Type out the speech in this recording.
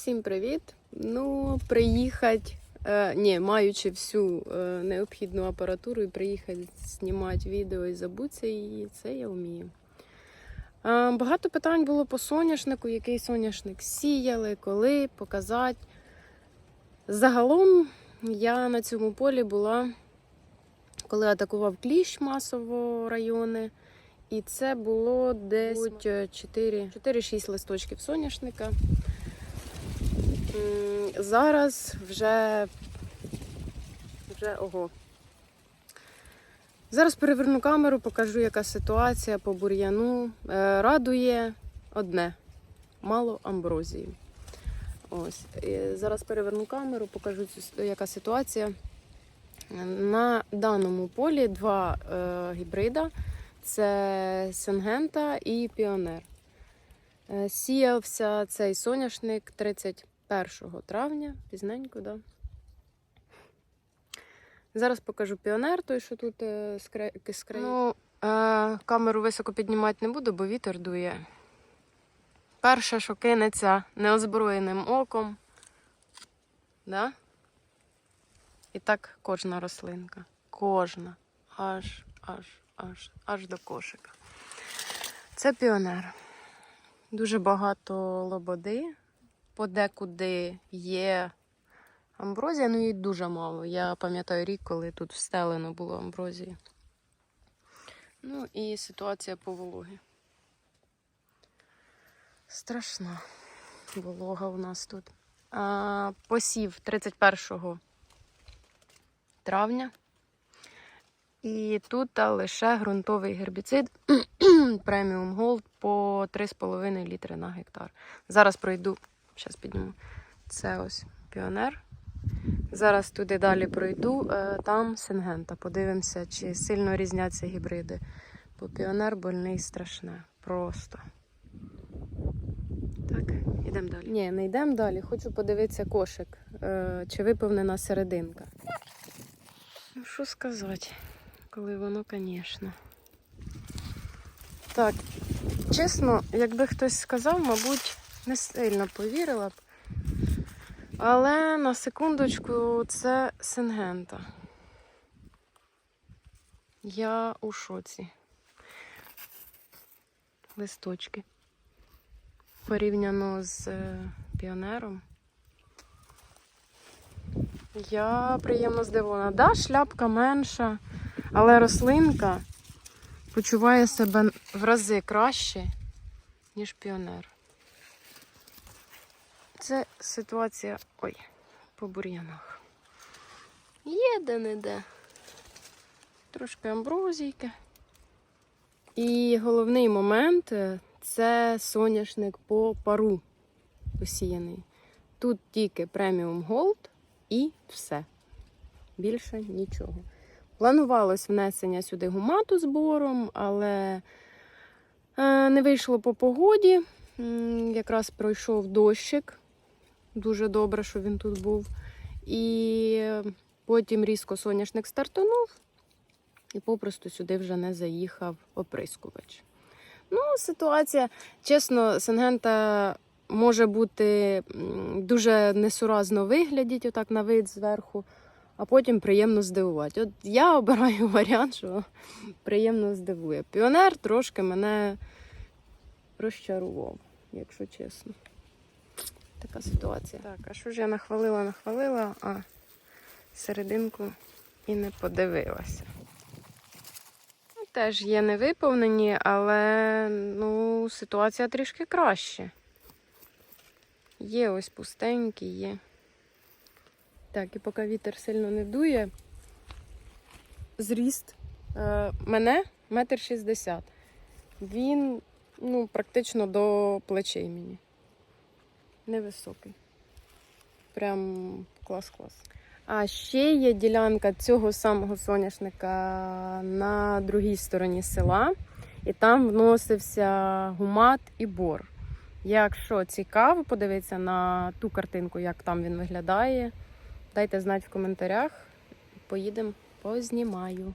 Всім привіт! Ну, приїхати, е, ні, маючи всю е, необхідну апаратуру і приїхати знімати відео і забутися її, це я вмію. Е, багато питань було по соняшнику, який соняшник сіяли, коли, показати. Загалом я на цьому полі була, коли атакував кліщ масово райони. І це було десь 4-6 листочків соняшника. Зараз вже, вже ого. Зараз переверну камеру, покажу, яка ситуація по бур'яну. Е, Радує одне мало амброзії. Ось. Зараз переверну камеру, покажу, яка ситуація. На даному полі два е, гібрида. Це Сенгента і Піонер. Е, Сіявся цей соняшник 31 травня, пізненько, да? Зараз покажу піонер, той, що тут е, з кра- з. Ну, е, камеру високо піднімати не буду, бо вітер дує. Перше, що кинеться неозброєним оком. Да? І так кожна рослинка. Кожна. Аж, аж, аж, аж до кошика. Це піонер. Дуже багато лободи. Подекуди є амброзія, ну її дуже мало. Я пам'ятаю рік, коли тут встелено було амброзії. Ну і ситуація по вологі. Страшна волога у нас тут. А, посів 31 травня. І тут лише ґрунтовий гербіцид преміум Gold по 3,5 літри на гектар. Зараз пройду, зараз підніму. Це ось піонер. Зараз туди далі пройду, е, там сингента. Подивимося, чи сильно різняться гібриди. Бо піонер больний страшне. Просто. Так, йдемо далі. Ні, не йдемо далі. Хочу подивитися кошик, е, чи виповнена серединка. Ну, що сказати, коли воно, звісно. Так, чесно, якби хтось сказав, мабуть, не сильно повірила б. Але на секундочку це сингента. Я у шоці. Листочки. Порівняно з е, піонером. Я приємно здивована. Да, шляпка менша, але рослинка почуває себе в рази краще, ніж піонер. Це ситуація. Ой, по бур'янах. Є де-не-де. Трошки амброзійки. І головний момент е, це соняшник по пару посіяний. Тут тільки преміум Gold і все. Більше нічого. Планувалось внесення сюди гумату збором, але е, не вийшло по погоді. Якраз пройшов дощик. Дуже добре, що він тут був. І потім різко соняшник стартанув, і попросту сюди вже не заїхав оприскувач. Ну, ситуація, чесно, Сенгента може бути дуже несуразно виглядіть, отак на вид зверху, а потім приємно здивувати. От я обираю варіант, що приємно здивує. Піонер трошки мене розчарував, якщо чесно. Така ситуація. Так, а що ж я нахвалила, нахвалила, а серединку і не подивилася. Ну, Теж є невиповнені, але ну, ситуація трішки краще. Є ось пустенькі, є. Так, і поки вітер сильно не дує, зріст е, мене метр шістдесят. Він ну, практично до плечей мені. Невисокий. Прям клас-клас. А ще є ділянка цього самого соняшника на другій стороні села, і там вносився гумат і бор. Якщо цікаво подивитися на ту картинку, як там він виглядає, дайте знати в коментарях. Поїдемо, познімаю.